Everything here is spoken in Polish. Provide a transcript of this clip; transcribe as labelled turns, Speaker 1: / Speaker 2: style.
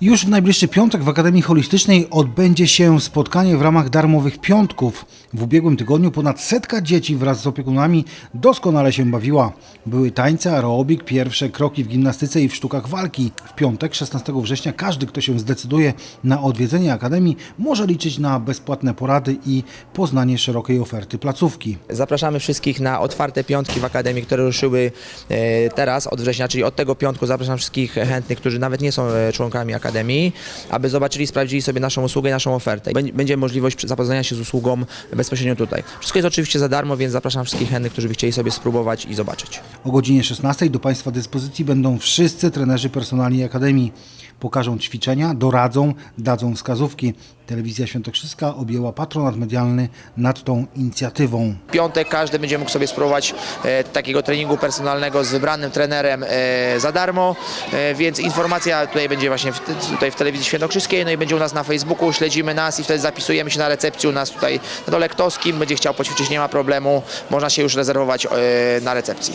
Speaker 1: Już w najbliższy piątek w Akademii Holistycznej odbędzie się spotkanie w ramach darmowych piątków. W ubiegłym tygodniu ponad setka dzieci wraz z opiekunami doskonale się bawiła. Były tańce, aerobik, pierwsze kroki w gimnastyce i w sztukach walki. W piątek, 16 września, każdy, kto się zdecyduje na odwiedzenie Akademii, może liczyć na bezpłatne porady i poznanie szerokiej oferty placówki.
Speaker 2: Zapraszamy wszystkich na otwarte piątki w Akademii, które ruszyły e, teraz od września, czyli od tego piątku zapraszam wszystkich chętnych, którzy nawet nie są e, członkami Akademii, aby zobaczyli, sprawdzili sobie naszą usługę i naszą ofertę. Bę- Będzie możliwość zapoznania się z usługą bezpośrednio tutaj. Wszystko jest oczywiście za darmo, więc zapraszam wszystkich chętnych, którzy by chcieli sobie spróbować i zobaczyć.
Speaker 1: O godzinie 16 do Państwa dyspozycji będą wszyscy trenerzy personalni Akademii. Pokażą ćwiczenia, doradzą, dadzą wskazówki. Telewizja Świętokrzyska objęła patronat medialny nad tą inicjatywą.
Speaker 2: W piątek każdy będzie mógł sobie spróbować e, takiego treningu personalnego z wybranym trenerem e, za darmo, e, więc informacja tutaj będzie właśnie w, tutaj w telewizji świętokrzyskiej, no i będzie u nas na Facebooku, śledzimy nas i wtedy zapisujemy się na recepcji u nas tutaj na dole Ktoskim, będzie chciał poćwiczyć, nie ma problemu, można się już rezerwować e, na recepcji.